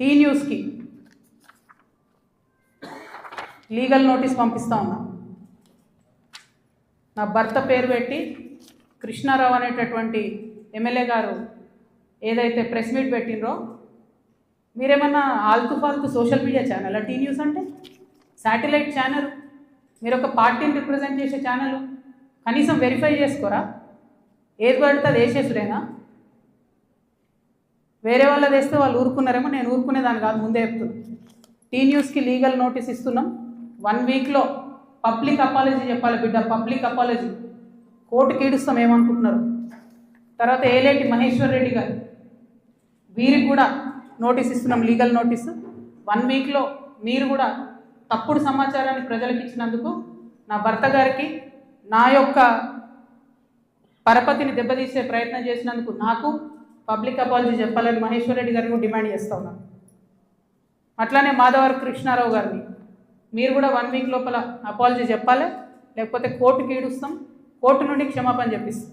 ఈ న్యూస్కి legal notice పంపిస్తా ఉన్నా. నా భర్త పేరు పెట్టి కృష్ణారావు అనేటటువంటి ఎమ్మెల్యే గారు ఏదైతే ప్రెస్ మీట్ పెట్టినరో మీరేమన్నా ఆల్తు ఫాల్తు social media channel? T news అంటే? Satellite channel. మీరు ఒక పార్టీని రిప్రజెంట్ చేసే ఛానల్. కనీసం వెరిఫై చేసుకోరా? ఏది పడితే అది వేసేసుడేనా? వేరే వాళ్ళది వేస్తే వాళ్ళు ఊరుకున్నారేమో నేను ఊరుకునేదాన్ని కాదు ముందే చెప్తున్నాను టీ న్యూస్కి లీగల్ నోటీస్ ఇస్తున్నాం. వన్ వీక్లో పబ్లిక్ అపాలజీ చెప్పాలి బిడ్డ పబ్లిక్ అపాలజీ. కోర్టుకి కీడుస్తాం ఏమనుకుంటున్నారు? తర్వాత ఏలేటి మహేశ్వర్ రెడ్డి గారు. వీరికి కూడా నోటీస్ ఇస్తున్నాం లీగల్ నోటీసు. వన్ వీక్లో మీరు కూడా తప్పుడు సమాచారాన్ని ప్రజలకు ఇచ్చినందుకు నా భర్త గారికి నా యొక్క పరపతిని దెబ్బతీసే ప్రయత్నం చేసినందుకు నాకు పబ్లిక్ అపాలజీ చెప్పాలని మహేశ్వర్ రెడ్డి గారిని డిమాండ్ చేస్తా ఉన్నాను అట్లానే మాధవర్ కృష్ణారావు గారిని. మీరు కూడా వన్ వీక్ లోపల అపాలజీ చెప్పాలి? లేకపోతే కోర్టుకి ఈడుస్తాం కోర్టు నుండి క్షమాపణ చెప్పిస్తాం.